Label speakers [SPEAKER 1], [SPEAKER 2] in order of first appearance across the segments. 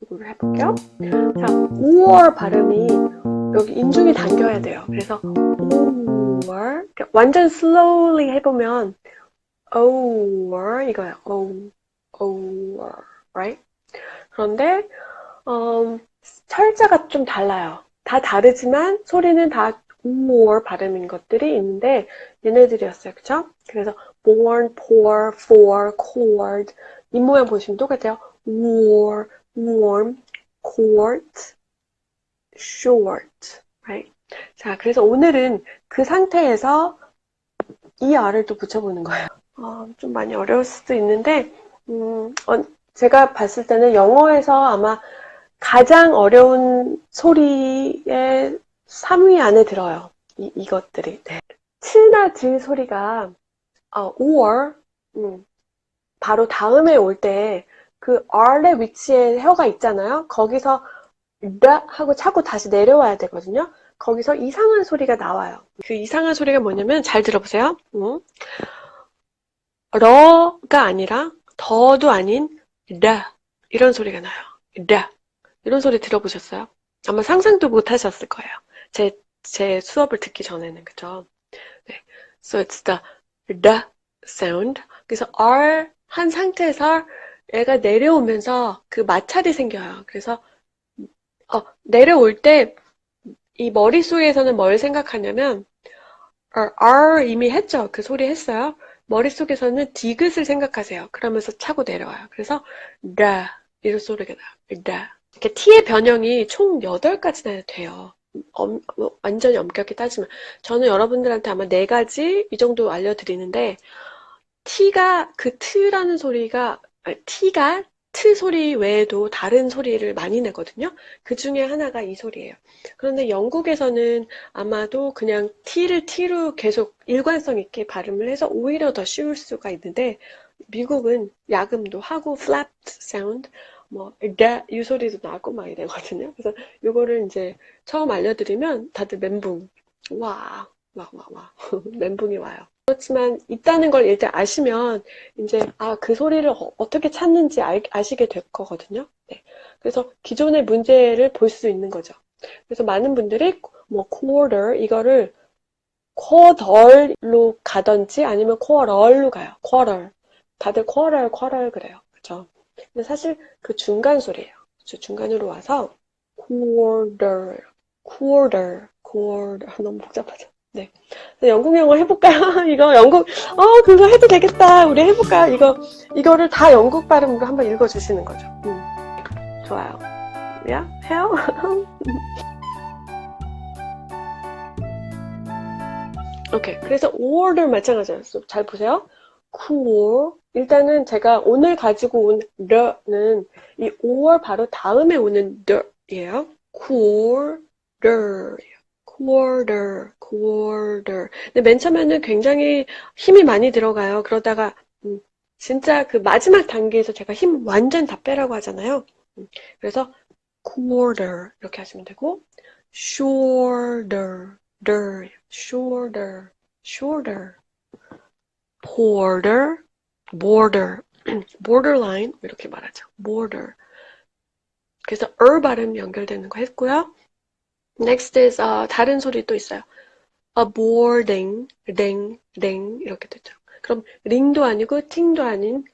[SPEAKER 1] 이걸 해볼게요. 자, 5월 발음이 여기 인중이 당겨야 돼요. 그래서 5월 완전 slowly 해보면 5월 이거예요. 5, 5월, right? 그런데 음, 철자가 좀 달라요. 다 다르지만 소리는 다 5월 발음인 것들이 있는데 얘네들이었어요. 그쵸? 그래서 born, pour, for, cord 이 모양 보시면 똑같아요. war, warm, court, short, right? 자, 그래서 오늘은 그 상태에서 이 R을 또 붙여보는 거예요. 어, 좀 많이 어려울 수도 있는데, 음, 어, 제가 봤을 때는 영어에서 아마 가장 어려운 소리의 3위 안에 들어요. 이, 이것들이. 네. 츠나 즈 소리가, 어, or, 음, 바로 다음에 올 때, 그 R의 위치에 혀가 있잖아요. 거기서 라 하고 차고 다시 내려와야 되거든요. 거기서 이상한 소리가 나와요. 그 이상한 소리가 뭐냐면 잘 들어보세요. 음. 러가 아니라 더도 아닌 라 이런 소리가 나요. 라 이런 소리 들어보셨어요? 아마 상상도 못 하셨을 거예요. 제, 제 수업을 듣기 전에는 그죠? 네. So it's the 라 sound. 그래서 R 한 상태에서 얘가 내려오면서 그 마찰이 생겨요. 그래서 어, 내려올 때 이 머릿속에서는 뭘 생각하냐면 어, R 이미 했죠. 그 소리 했어요. 머릿속에서는 디귿을 생각하세요. 그러면서 차고 내려와요. 그래서 라 이런 소리가 나요. 라 이렇게 T의 변형이 총 8가지나 돼요. 엄- 뭐, 완전히 엄격히 따지면 저는 여러분들한테 아마 네 가지 이 정도 알려드리는데 T가 그 트라는 소리가 T가 트 소리 외에도 다른 소리를 많이 내거든요. 그 중에 하나가 이 소리예요. 그런데 영국에서는 아마도 그냥 T를 T로 계속 일관성 있게 발음을 해서 오히려 더 쉬울 수가 있는데 미국은 야금도 하고 flat sound 뭐 다, 이 소리도 나고 막 이래거든요. 그래서 이거를 이제 처음 알려드리면 다들 멘붕 와, 와, 와, 와. 멘붕이 와요. 그렇지만 있다는 걸 일단 아시면 이제 아, 그 소리를 어, 떻게 찾는지 알- 아시게 될 거거든요. 네. 그래서 기존의 문제를 볼 수 있는 거죠. 그래서 많은 분들이 뭐 quarter 이거를 quarter로 가든지 아니면 quarter로 가요. quarter. 다들 quarter, quarter 그래요. 그죠? 근데 사실 그 중간 소리예요. 그죠? 중간으로 와서 quarter, quarter, quarter 너무 복잡하죠. 네. 영국 영어 해볼까요? 이거 영국 어 그거 해도 되겠다. 우리 해볼까요? 이거 이거를 다 영국 발음으로 한번 읽어주시는 거죠. 음. 좋아요. 야 해요? 오케이. 그래서 5월을 마찬가지예요. 잘 보세요. cool. 일단은 제가 오늘 가지고 온 the는 이 5월 바로 다음에 오는 the예요. quarter. Quarter, quarter. 근데 맨 처음에는 굉장히 힘이 많이 들어가요. 그러다가 음, 진짜 그 마지막 단계에서 제가 힘 완전 다 빼라고 하잖아요. 음, 그래서 quarter 이렇게 하시면 되고 shorter, der, shorter, shorter, border, border, borderline 이렇게 말하죠. border. 그래서 er 발음 연결되는 거 했고요. Next is 어, 다른 소리 또 있어요. a boarding, ring, ring 이렇게 되죠. 그럼 링도 아니고 팅도 아닌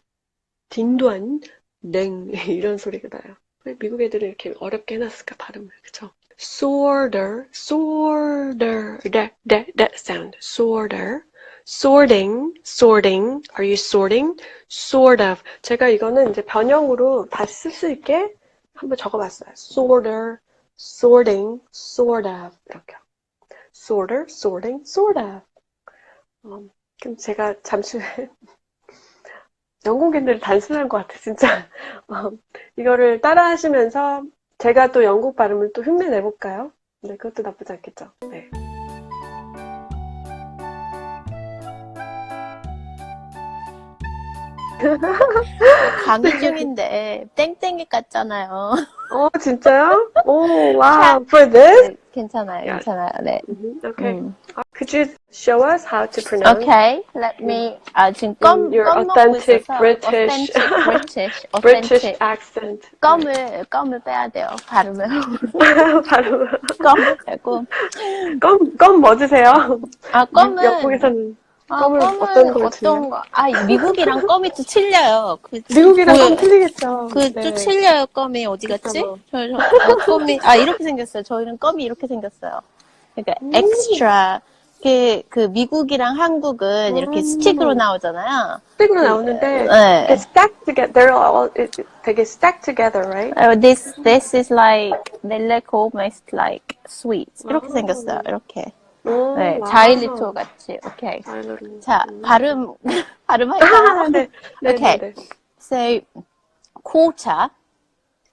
[SPEAKER 1] 딩도 아닌 랭 이런 소리가 나요. 왜 미국 애들은 이렇게 어렵게 해놨을까 발음을 그쵸? sorter, sorter, that that that sound, sorter, sorting, sorting. Are you sorting? Sort of. 제가 이거는 이제 변형으로 다시 쓸수 있게 한번 적어봤어요. sorter, sorting, sort of 이렇게. sorter, sorting, sort of. 음, 그럼 제가 잠시 후에 영국인들 단순한 것 같아, 진짜. 어, 이거를 따라 하시면서 제가 또 영국 발음을 또 흉내 내볼까요? 네, 그것도 나쁘지 않겠죠. 네.
[SPEAKER 2] 강의 중인데 땡땡이 같잖아요.
[SPEAKER 1] 어, 진짜요? 오, wow. For this?
[SPEAKER 2] 네, 괜찮아요,
[SPEAKER 1] 야.
[SPEAKER 2] 괜찮아요. 네.
[SPEAKER 1] Mhm, Okay.
[SPEAKER 2] 음.
[SPEAKER 1] Could you show us how to pronounce?
[SPEAKER 2] Okay, let me. 아 지금 껌,
[SPEAKER 1] your
[SPEAKER 2] 껌 먹고
[SPEAKER 1] authentic
[SPEAKER 2] 있어서
[SPEAKER 1] British-
[SPEAKER 2] authentic, British,
[SPEAKER 1] British
[SPEAKER 2] authentic.
[SPEAKER 1] accent.
[SPEAKER 2] 껌을 껌을 빼야 돼요. 발음을
[SPEAKER 1] 바로
[SPEAKER 2] 껌을 빼고.
[SPEAKER 1] 껌, 껌 뭐 드세요?
[SPEAKER 2] 아 껌은
[SPEAKER 1] 영국에서는
[SPEAKER 2] 아,
[SPEAKER 1] 껌을 어떤 걸
[SPEAKER 2] 어떤 거? 아 미국이랑 껌이 또 틀려요. 그,
[SPEAKER 1] 미국이랑
[SPEAKER 2] 그-
[SPEAKER 1] 껌 틀리겠죠.
[SPEAKER 2] 그또
[SPEAKER 1] 네.
[SPEAKER 2] 틀려요 껌이 어디 갔지?
[SPEAKER 1] 잠깐만.
[SPEAKER 2] 저, 저, 어, 껌이 아 이렇게 생겼어요. 저희는 껌이 이렇게 생겼어요. 그러니까
[SPEAKER 1] 음.
[SPEAKER 2] 엑스트라 그, 그 미국이랑 한국은 이렇게
[SPEAKER 1] 음.
[SPEAKER 2] 스틱으로 나오잖아요.
[SPEAKER 1] 스틱으로 나오는데
[SPEAKER 2] 네.
[SPEAKER 1] stack together. They're all it- 되게 stack together, right?
[SPEAKER 2] Uh, this this is like they look almost like sweets 이렇게
[SPEAKER 1] 아.
[SPEAKER 2] 생겼어요. 이렇게
[SPEAKER 1] 오,
[SPEAKER 2] 네. 자일리토 같이 오케이.
[SPEAKER 1] 자 음.
[SPEAKER 2] 발음
[SPEAKER 1] 아,
[SPEAKER 2] 발음할까요?
[SPEAKER 1] 네. 네,
[SPEAKER 2] Okay.
[SPEAKER 1] 네, 네.
[SPEAKER 2] So quarter,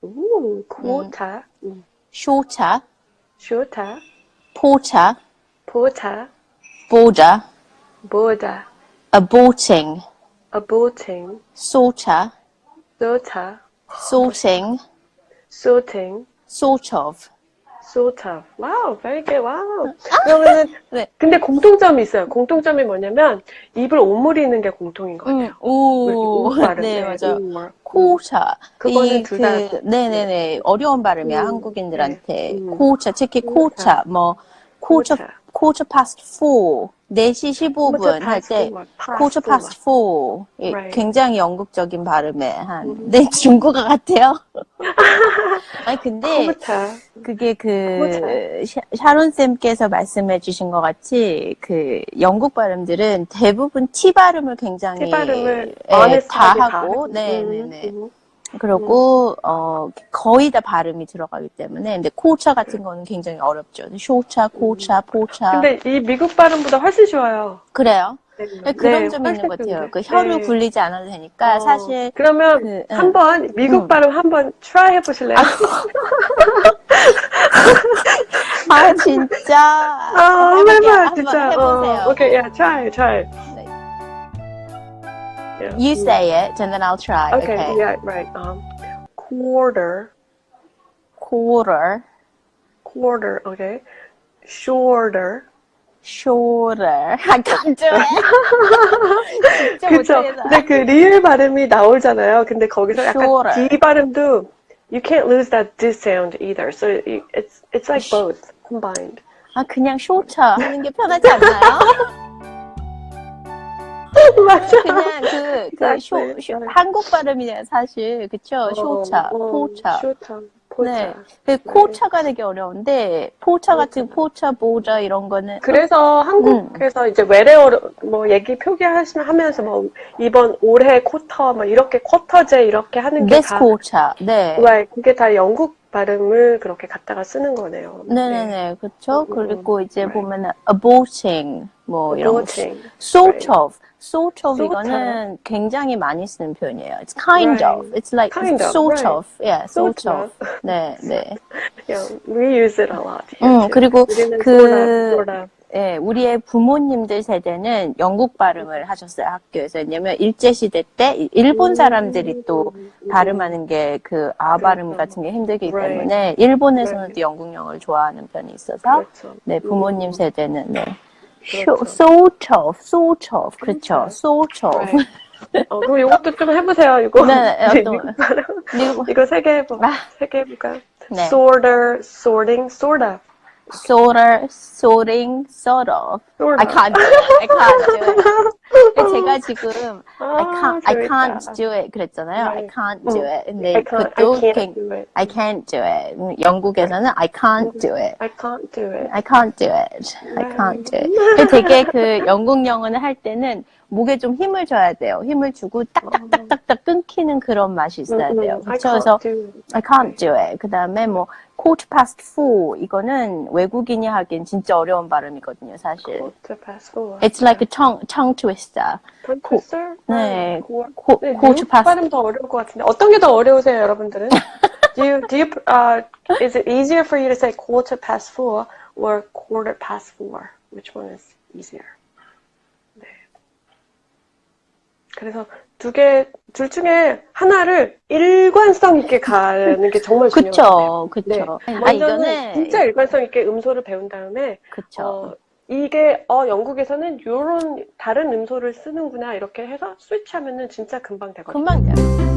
[SPEAKER 1] 오, 고타, 음.
[SPEAKER 2] shorter,
[SPEAKER 1] 쇼타,
[SPEAKER 2] porter,
[SPEAKER 1] 보타,
[SPEAKER 2] border,
[SPEAKER 1] 보다,
[SPEAKER 2] aborting,
[SPEAKER 1] aborting,
[SPEAKER 2] sorter,
[SPEAKER 1] 소타,
[SPEAKER 2] sorting,
[SPEAKER 1] sorting,
[SPEAKER 2] sort of.
[SPEAKER 1] Sort of. 와우, very good. 와우. 그러면은
[SPEAKER 2] 네.
[SPEAKER 1] 근데 공통점이 있어요. 공통점이 뭐냐면 입을 오므리는 게 공통인 것 같아요.
[SPEAKER 2] 음, 오,
[SPEAKER 1] 음, 발음.
[SPEAKER 2] 네 맞아요.
[SPEAKER 1] 오므.
[SPEAKER 2] 코차.
[SPEAKER 1] 그거는 이둘 다.
[SPEAKER 2] 그, 네네네. 어려운 발음이야,
[SPEAKER 1] 음,
[SPEAKER 2] 한국인들한테.
[SPEAKER 1] 네. 음.
[SPEAKER 2] 코차, 특히 코차, 뭐, 코차,
[SPEAKER 1] 코차
[SPEAKER 2] past 4, 4시 15분 할 때, 코차 past 4. 이
[SPEAKER 1] Right.
[SPEAKER 2] 굉장히 영국적인 발음에 한,
[SPEAKER 1] 음.
[SPEAKER 2] 네, 중국어 같아요. 아니, 근데. 그게 그,
[SPEAKER 1] 코차.
[SPEAKER 2] 샤- 샤론 쌤께서 말씀해 주신 것 같이, 그, 영국 발음들은 대부분 T 발음을 굉장히,
[SPEAKER 1] T 발음을
[SPEAKER 2] 예,
[SPEAKER 1] 다다
[SPEAKER 2] 하고,
[SPEAKER 1] 하고.
[SPEAKER 2] 네네네.
[SPEAKER 1] 음, 음.
[SPEAKER 2] 그리고 어 거의 다 발음이 들어가기 때문에 근데 코차 같은 거는 굉장히 어렵죠. 쇼차, 코차, 포차.
[SPEAKER 1] 근데 이 미국 발음보다 훨씬 쉬워요.
[SPEAKER 2] 그래요.
[SPEAKER 1] 네,
[SPEAKER 2] 그런
[SPEAKER 1] 네,
[SPEAKER 2] 점이 있는 것 같아요. 그 혀를
[SPEAKER 1] 네.
[SPEAKER 2] 굴리지 않아도 되니까
[SPEAKER 1] 어,
[SPEAKER 2] 사실
[SPEAKER 1] 그러면
[SPEAKER 2] 그, 응.
[SPEAKER 1] 한번 미국
[SPEAKER 2] 응.
[SPEAKER 1] 발음 한번 try 해보실래요?
[SPEAKER 2] 아 진짜
[SPEAKER 1] 아, 한번
[SPEAKER 2] 해볼게요.
[SPEAKER 1] 진짜.
[SPEAKER 2] 해보세요.
[SPEAKER 1] 어, 오케이, yeah, try, try.
[SPEAKER 2] 네.
[SPEAKER 1] Yeah.
[SPEAKER 2] You say it and then I'll try.
[SPEAKER 1] Okay,
[SPEAKER 2] Okay.
[SPEAKER 1] yeah, right. Um, quarter,
[SPEAKER 2] Quarter,
[SPEAKER 1] quarter, okay. Shorter.
[SPEAKER 2] shorter. I can't do it. 진짜
[SPEAKER 1] 그쵸.
[SPEAKER 2] 못하겠다.
[SPEAKER 1] 근데 그 리을 발음이 나오잖아요. 근데 거기서 약간
[SPEAKER 2] Shorter.
[SPEAKER 1] D 발음도 you can't lose that D sound either. So you- it's it's like both combined.
[SPEAKER 2] 아 그냥 쇼차 하는 게 편하지 않나요?
[SPEAKER 1] 맞아.
[SPEAKER 2] 그냥 그, 그 쇼,
[SPEAKER 1] Exactly.
[SPEAKER 2] 쇼, 한국 발음이잖아요, 사실. 그쵸? 쇼차, 포차.
[SPEAKER 1] 쇼차, 포차.
[SPEAKER 2] 네. 그 코차가 되게 어려운데, 포차 같은 포차, 보자 이런 거는.
[SPEAKER 1] 그래서 한국에서 이제 외래어로 뭐 얘기 표기하시면 하면서 뭐 이번 올해 쿼터 뭐 이렇게 쿼터제 이렇게 하는 게다
[SPEAKER 2] 코차. 네.
[SPEAKER 1] 네, 그게 다 영국 발음을 그렇게 갖다가 쓰는 거네요.
[SPEAKER 2] 네네네. 그쵸?
[SPEAKER 1] 음,
[SPEAKER 2] 그리고 이제
[SPEAKER 1] right.
[SPEAKER 2] 보면은 aborting, 뭐 이런 거.
[SPEAKER 1] Aborting.
[SPEAKER 2] sort
[SPEAKER 1] Right.
[SPEAKER 2] of. sort of
[SPEAKER 1] Sort
[SPEAKER 2] 이거는 굉장히 많이 쓰는 표현이에요. It's kind
[SPEAKER 1] Right.
[SPEAKER 2] of. It's like
[SPEAKER 1] Kind of,
[SPEAKER 2] sort
[SPEAKER 1] right.
[SPEAKER 2] of. Yeah, sort,
[SPEAKER 1] Sort
[SPEAKER 2] of. 네, 네.
[SPEAKER 1] Yeah, we use it a lot.
[SPEAKER 2] 음. 그리고 그-
[SPEAKER 1] sort of, sort of.
[SPEAKER 2] 예, 우리의 부모님들 세대는 영국 발음을 하셨어요, 학교에서. 왜냐면 일제시대 때 이- 일본 사람들이 또
[SPEAKER 1] 음,
[SPEAKER 2] 발음하는 게 그 아 발음
[SPEAKER 1] 그렇죠.
[SPEAKER 2] 같은 게 힘들기. 때문에 일본에서는. 또 영국령을 좋아하는 편이 있어서
[SPEAKER 1] 그렇죠.
[SPEAKER 2] 네, 부모님
[SPEAKER 1] 음,
[SPEAKER 2] 세대는 네.
[SPEAKER 1] 그렇죠.
[SPEAKER 2] sort of, sort of, 그렇죠. sort of.
[SPEAKER 1] 어, 그럼 이것도 좀 해보세요. 이거
[SPEAKER 2] 네, 네, 어떤-
[SPEAKER 1] 미국 발음. 이거 세 개 해봐.
[SPEAKER 2] 아.
[SPEAKER 1] 세개 해볼까요?
[SPEAKER 2] 네.
[SPEAKER 1] Sorter, sorting, sort of.
[SPEAKER 2] Sorter, sorting, sort of. I can't do it. I can't do it. 제가 지금 I can't, I can't do it 그랬잖아요. I can't do it. 근데
[SPEAKER 1] can't, I
[SPEAKER 2] 그것도
[SPEAKER 1] can't
[SPEAKER 2] 굉-
[SPEAKER 1] do it.
[SPEAKER 2] I can't do it. 음, 영국에서는 I can't do it.
[SPEAKER 1] I can't do it.
[SPEAKER 2] I can't do it. I can't do it. 되게 그 영국 영어는 할 때는 목에 좀 힘을 줘야 돼요. 힘을 주고 딱딱딱딱딱 끊기는 그런 맛이 있어야 돼요.
[SPEAKER 1] 음,
[SPEAKER 2] 그렇죠? 그래서. I can't do it. 그 다음에 뭐 quarter past four 이거는 외국인이 하기엔 진짜 어려운 발음이거든요, 사실.
[SPEAKER 1] Quarter past four.
[SPEAKER 2] It's like a tongue tongue twister.
[SPEAKER 1] Tongue twister?
[SPEAKER 2] 네,
[SPEAKER 1] 고-
[SPEAKER 2] 고-
[SPEAKER 1] 네,
[SPEAKER 2] quarter past
[SPEAKER 1] 발음 더 어려울 것 같은데 어떤 게 더 어려우세요, 여러분들은? do you do you uh is it easier for you to say quarter past four or quarter past four? Which one is easier? 네. 그래서 두 개, 둘 중에 하나를 일관성 있게 가는 게 정말 중요해요.
[SPEAKER 2] 그쵸, 그쵸.
[SPEAKER 1] 네.
[SPEAKER 2] 아,
[SPEAKER 1] 먼저는
[SPEAKER 2] 이거는,
[SPEAKER 1] 진짜 일관성 있게 음소를 배운 다음에
[SPEAKER 2] 그쵸.
[SPEAKER 1] 어, 이게 어 영국에서는 요런 다른 음소를 쓰는구나 이렇게 해서 스위치하면은 진짜 금방 되거든요.
[SPEAKER 2] 금방 돼요.